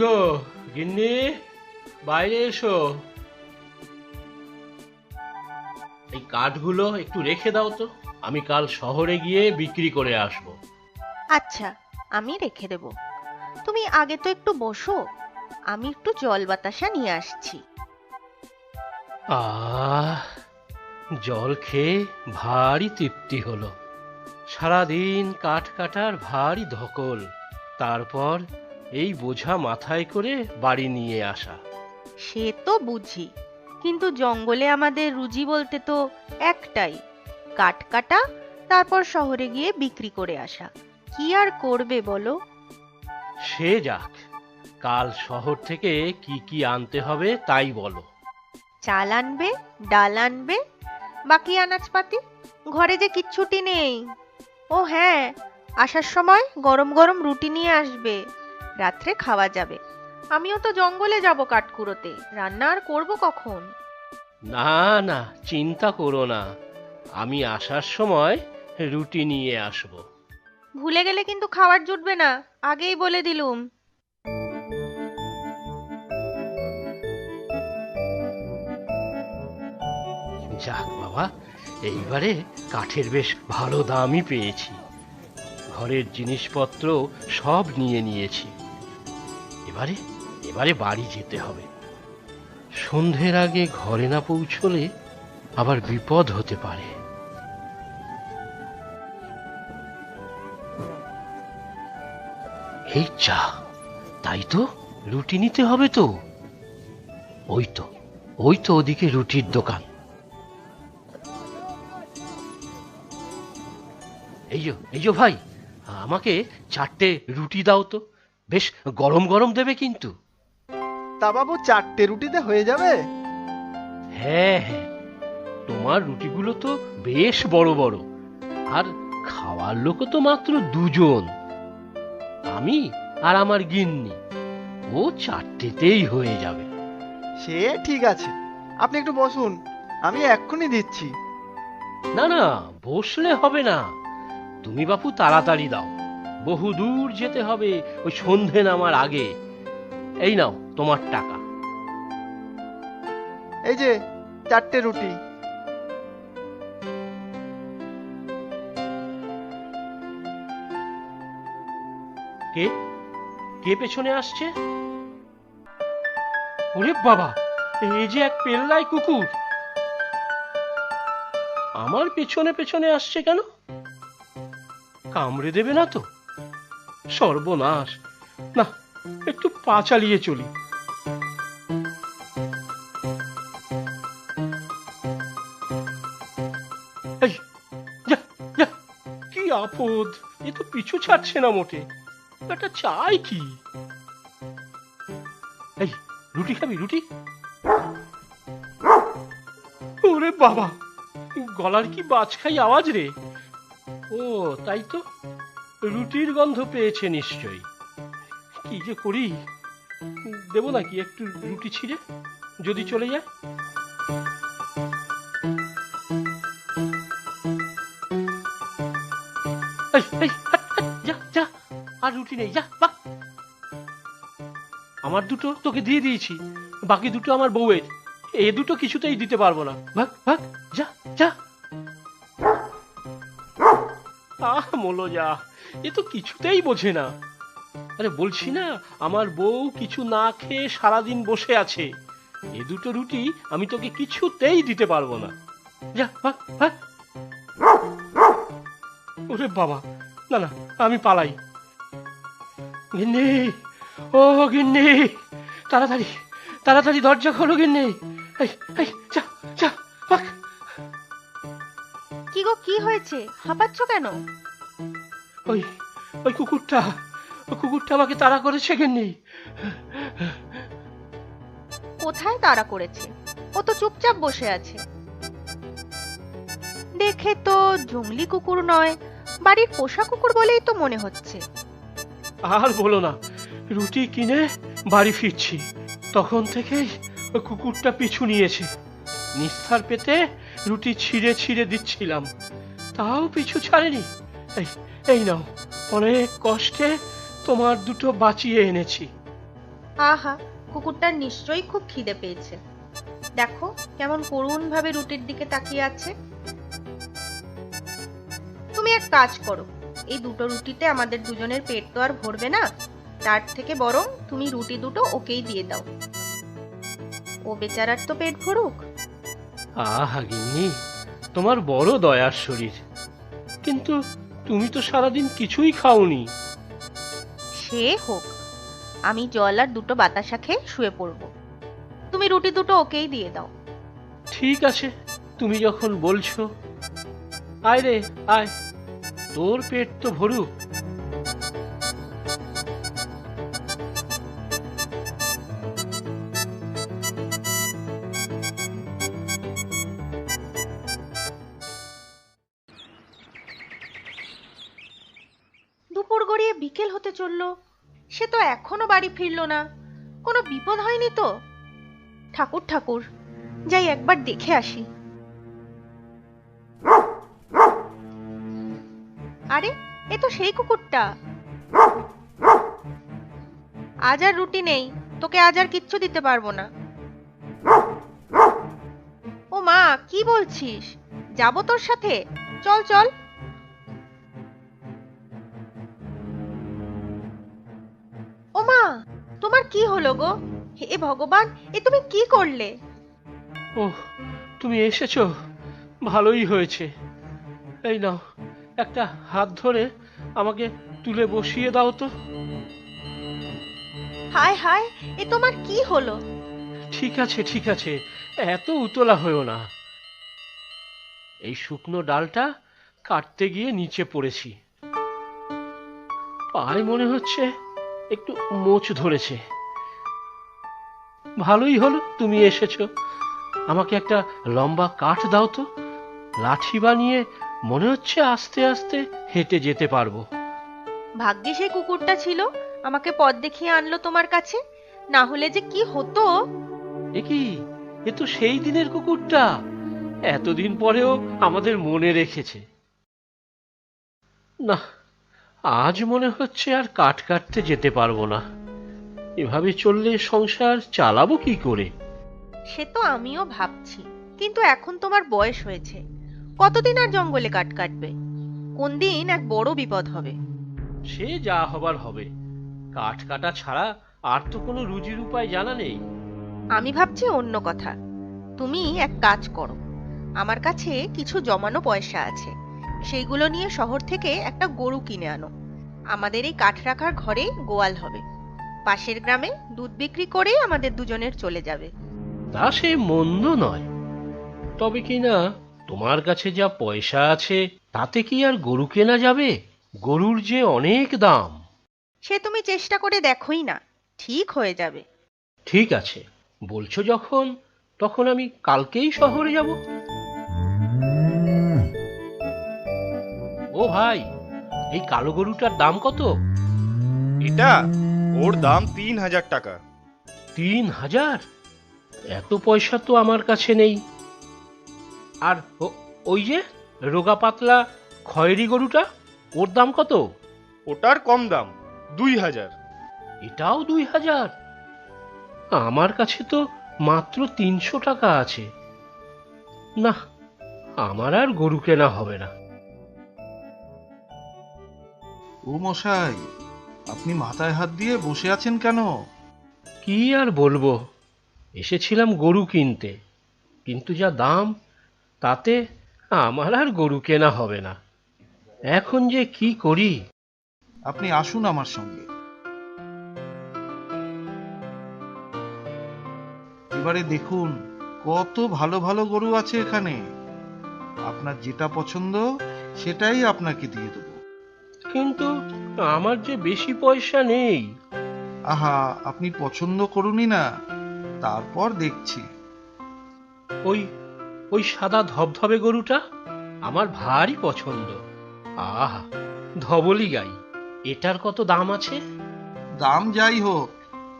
গো গিন্নি বাইরে এসো। এই কাঠগুলো একটু রেখে দাও তো আমি কাল শহরে গিয়ে বিক্রি করে আসব। আচ্ছা আমি রেখে দেব। তুমি আগে তো একটু বসো আমি একটু জল বাতাসা নিয়ে আসছি। আহ জল খেয়ে ভারী তৃপ্তি হলো। সারাদিন কাঠ কাটার ভারী ধকল তারপর এই বোঝা মাথায় করে বাড়ি নিয়ে আসা। সে তো বুঝি কিন্তু জঙ্গলে আমাদের রুজি বলতে তো একটাই কাঠ কাটা তারপর শহরে গিয়ে বিক্রি করে আসা। কি আর করবে বলো? সে যাক কাল শহর থেকে কি কি আনতে হবে তাই বলো। চাল আনবে ডাল আনবে বাকি আনাজপাতি? ঘরে যে কিচ্ছুটি নেই। ও হ্যাঁ আসার সময় গরম গরম রুটি নিয়ে আসবে। রাত্রে খাওয়া যাবে। আমিও তো জঙ্গলে যাব কাঠকুড়োতে। রান্না আর করব কখন? না না চিন্তা করো না। আমি আসার সময় রুটি নিয়ে আসব। ভুলে গেলে কিন্তু খাবার জুটবে না। আগেই বলে দিলুম। যাক বাবা এইবারে কাঠের বেশ ভালো দামই পেয়েছি। ঘরের জিনিসপত্র সব নিয়ে নিয়েছি। এবারে এবারে বাড়ি যেতে হবে। সন্ধ্যের আগে ঘরে না পৌঁছলে আবার বিপদ হতে পারে। এই চা, তাই তো? রুটি নিতে হবে তো? ওই তো ওই তো ওদিকে রুটির দোকান। এই যো এই যো ভাই, আমাকে চারটে রুটি দাও তো। বেশ গরম গরম দেবে কিন্তু। তা বাবু চারটে রুটিতে হয়ে যাবে? হ্যাঁ হ্যাঁ। তোমার রুটিগুলো তো বেশ বড় বড়। আর খাওয়ার লোকও তো মাত্র দুজন। আমি আর আমার গিন্নি। ও চারটেতেই হয়ে যাবে। সে ঠিক আছে। আপনি একটু বসুন। আমি এক্ষুনি দিচ্ছি। না না বসলে হবে না। তুমি বাপু তাড়াতাড়ি দাও। বহু দূর যেতে হবে ওই সন্ধে নামার আগে। এই নাও তোমার টাকা। এই যে চারটে রুটি। কে? কে পেছনে আসছে? ওরে বাবা এই যে এক পেল্লাই কুকুর। আমার পেছনে পেছনে আসছে কেন? কামড়ে দেবে না তো। সর্বনাশ। না, একটু পা চালিয়ে চলি। কি আপদ। এ তো পিছু ছাড়ছে না মোটে। এটা চাই কি? এই, রুটি খাবি, রুটি? ওরে বাবা, গলার কি বাজ খাই আওয়াজ রে? ও, তাই তো। রুটির গন্ধ পেয়েছে নিশ্চয়ই। কি যে করি? দেবো নাকি একটু রুটি ছিঁড়ে? যদি চলে যায়? আর রুটি নেই আমার দুটো তোকে দিয়ে দিয়েছি, বাকি দুটো আমার বউয়ের। এ দুটো কিছুতেই দিতে পারব না। ভাগ ভাগ, যা যা। আহ এ তো কিছুতেই বোঝে না। আরে বলছি না, আমার বউ কিছু না খেয়ে সারাদিন বসে আছে। এ দুটো রুটি আমি তোকে কিছুতেই দিতে পারব না। যা ওরে বাবা, না না, আমি পালাই। গিন্নি, ও গিন্নি, তাড়াতাড়ি তাড়াতাড়ি দরজা খোলো গিন্নি। এই এই। হয়েছে? হাঁপাচ্ছ কেন? ওই ওই কুকুরটা ওই কুকুরটা আমাকে তাড়া করেছে গিন্নি কোথায় তাড়া করেছে? ও তো চুপচাপ বসে আছে। দেখে তো জংলি কুকুর নয় বাড়ির পোষা কুকুর বলেই তো মনে হচ্ছে। আর বলো না রুটি কিনে বাড়ি ফিরছি। তখন থেকেই ওই কুকুরটা পিছু নিয়েছে। নিস্তার পেতে রুটি ছিঁড়ে ছিঁড়ে দিচ্ছিলাম। তাও পিছু ছাড়েনি। এই নাও অনেক কষ্টে তোমার দুটো বাঁচিয়ে এনেছি। আহা কুকুরটার নিশ্চয়ই খুব খিদে পেয়েছে। দেখো কেমন করুণ ভাবে রুটির দিকে তাকিয়ে আছে। তুমি এক কাজ করো এই দুটো রুটিতে আমাদের দুজনের পেট তো আর ভরবে না। তার থেকে বরং তুমি রুটি দুটো ওকেই দিয়ে দাও। ও বেচারার তো পেট ভরুক। আহা গিন্নি তোমার বড় দয়ার শরীর। কিন্তু তুমি তো সারাদিন কিছুই খাওনি। সে হোক আমি জল আর দুটো বাতাসা খেয়ে শুয়ে পড়ব। তুমি রুটি দুটো ওকেই দিয়ে দাও। ঠিক আছে তুমি যখন বলছো। আয় রে আয়। তোর পেট তো ভরুক। গড়িয়ে বিকেল হতে চলল। সে তো এখনও বাড়ি ফিরলো না। কোনো বিপদ হয়নি তো? ঠাকুর ঠাকুর, যাই একবার দেখে আসি। আরে, এ তো সেই কুকুরটা। আজ আর রুটি নেই, তোকে আজ আর কিচ্ছু দিতে পারব না। ও মা, কি বলছিস? যাব তোর সাথে। চল চল। কি হলো গো? হে ভগবান এ তুমি কি করলে? ওহ তুমি এসেছ ভালোই হয়েছে। এই নাও একটা হাত ধরে আমাকে তুলে বসিয়ে দাও তো। হায় হায় এ তোমার কি হলো? ঠিক আছে ঠিক আছে এত উতলা হয়েও না। এই শুকনো ডালটা কাটতে গিয়ে নিচে পড়েছি। পায়ে মনে হচ্ছে একটু মোচ ধরেছে। ভালোই হলো তুমি এসেছ। আমাকে একটা লম্বা কাঠ দাও তো। লাঠি বানিয়ে মনে হচ্ছে আস্তে আস্তে হেঁটে যেতে পারব। ভাগ্যে সেই কুকুরটা ছিল আমাকে পথ দেখিয়ে আনলো তোমার কাছে? না হলে যে কি হতো? এ কি? এ তো সেই দিনের কুকুরটা। এতদিন পরেও আমাদের মনে রেখেছে। না আজ মনে হচ্ছে আর কাট কাটতে যেতে পারব না। এভাবে চললে সংসার চালাবো কি করে? সে তো আমিও ভাবছি কিন্তু এখন তোমার বয়স হয়েছে। কতদিন আর জঙ্গলে কাট কাটবে? কোন দিন এক বড় বিপদ হবে। সে যা হবার হবে। কাঠ কাটা ছাড়া আর তো কোনো রুজির উপায় জানা নেই। আমি ভাবছি অন্য কথা। তুমি এক কাজ করো। আমার কাছে কিছু জমানো পয়সা আছে। সেইগুলো নিয়ে শহর থেকে একটা গরু কিনে আনো। আমাদের এই কাঠ রাখার ঘরে গোয়াল হবে। পাশের গ্রামে দুধ বিক্রি করে আমাদের দুজনের চলে যাবে। তা সে মন্দ নয়। তবে কি না তোমার কাছে যা পয়সা আছে তাতে কি আর গরু কেনা যাবে? গরুর যে অনেক দাম। সে তুমি চেষ্টা করে দেখোই না ঠিক হয়ে যাবে। ঠিক আছে বলছো যখন তখন আমি কালকেই শহরে যাব। ও ভাই এই কালো গরুটার দাম কত? এটা ওর দাম তিন হাজার টাকা। তিন হাজার? এত পয়সা তো আমার কাছে নেই। আর ওই যে রোগা পাতলা খয়েরি গরুটা ওর দাম কত? ওটার কম দাম দুই হাজার। এটাও দুই হাজার? আমার কাছে তো মাত্র তিনশো টাকা আছে। না আমার আর গরু কেনা হবে না। ও মশাই আপনি মাথায় হাত দিয়ে বসে আছেন কেন? কি আর বলব? এসেছিলাম গরু কিনতে। কিন্তু যা দাম তাতে আমার আর গরু কেনা হবে না। এখন যে কি করি? আপনি আসুন আমার সঙ্গে। এবারে দেখুন কত ভালো ভালো গরু আছে এখানে। আপনার যেটা পছন্দ সেটাই আপনাকে দিয়ে দেবো। কিন্তু আমার যে বেশি পয়সা নেই। আহা আপনি পছন্দ করুনই না। তারপর দেখছি। ওই ওই সাদা ধবধবে গরুটা আমার ভারী পছন্দ। আহা ধবলি গাই। এটার কত দাম আছে? দাম যাই হোক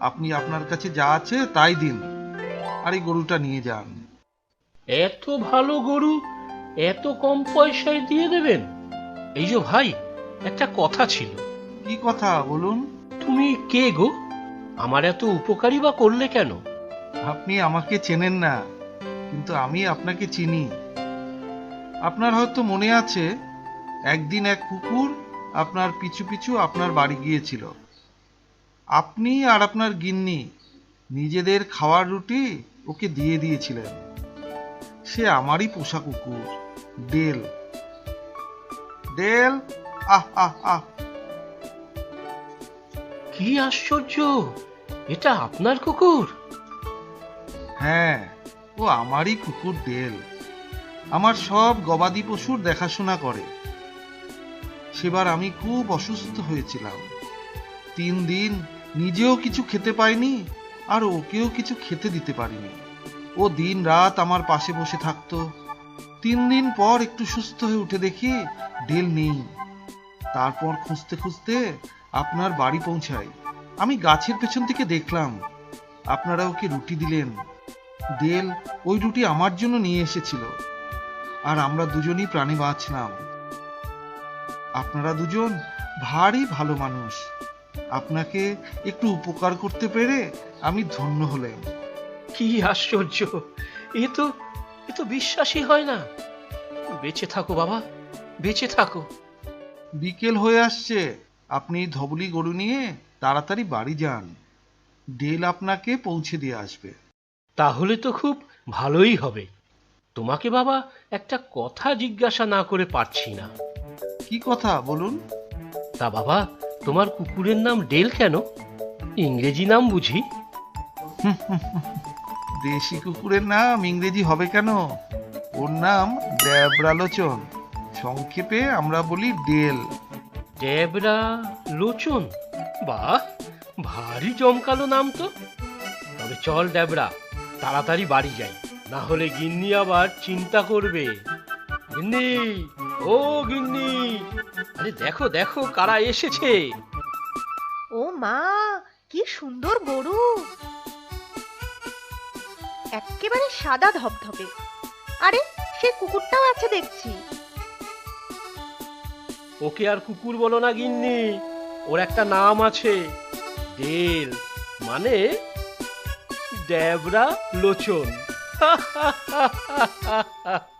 আপনি আপনার কাছে যা আছে তাই দিন। আর এই গরুটা নিয়ে যান। এত ভালো গরু এত কম পয়সায় দিয়ে দেবেন? এই যে ভাই একটা কথা ছিল। কি কথা বলুন? তুমি কে গো? আমার এত উপকারী বা করলে কেন? আপনি আমাকে চেনেন না কিন্তু আমি আপনাকে চিনি। আপনার হয়তো মনে আছে একদিন এক কুকুর আপনার পিছু পিছু আপনার বাড়ি গিয়েছিল। আপনি আর আপনার গিন্নি নিজেদের খাওয়ার রুটি ওকে দিয়ে দিয়েছিলেন। সে আমারই পোষা কুকুর ডেল ডেল কি আশ্চর্য! এটা আপনার কুকুর? হ্যাঁ ও আমারই কুকুর ডেল আমার সব গবাদি পশুর দেখাশোনা করে। সেবার আমি খুব অসুস্থ হয়েছিলাম। তিন দিন নিজেও কিছু খেতে পাইনি, আর ওকেও কিছু খেতে দিতে পারিনি। ও দিন রাত আমার পাশে বসে থাকতো। তিন দিন পর একটু সুস্থ হয়ে উঠে দেখি ডেল নেই। তারপর খুঁজতে খুঁজতে আপনার বাড়ি পৌঁছাই। আমি গাছের পেছন থেকে দেখলাম আপনারা ওকে রুটি দিলেন? দেল ওই রুটি আমার জন্য নিয়ে এসেছিল, আর আমরা দুজনই প্রাণী বাঁচলাম। আপনারা দুজন ভারী ভালো মানুষ। আপনাকে একটু উপকার করতে পেরে আমি ধন্য হলেন। কি আশ্চর্য! এ তো এ তো বিশ্বাসই হয় না। বেঁচে থাকো বাবা, বেঁচে থাকো। বিকেল হয়ে আসছে। আপনি ধবলি গরু নিয়ে তাড়াতাড়ি বাড়ি যান। ডেল আপনাকে পৌঁছে দিয়ে আসবে। তাহলে তো খুব ভালোই হবে। তোমাকে বাবা একটা কথা জিজ্ঞাসা না করে পারছি না। কি কথা বলুন? তা বাবা তোমার কুকুরের নাম ডেল কেন? ইংরেজি নাম বুঝি? দেশি কুকুরের নাম ইংরেজি হবে কেন? ওর নাম দেবরালোচন সংক্ষেপে আমরা বলি ডেল। ডেবরা লোচন। বাহ ভারী জমকালো নাম তো। তবে চল ডেবরা তাড়াতাড়ি বাড়ি যাই। না হলে গিন্নি আবার চিন্তা করবে। গিন্নি ও গিন্নি। আরে দেখো দেখো কারা এসেছে। ও মা কি সুন্দর গরু। একেবারে সাদা ধপধপে আরে সে কুকুরটাও আছে দেখছি। ওকে আর কুকুর বলো না গিন্নি। ওর একটা নাম আছে ডেল মানে ড্যাবরা লোচন।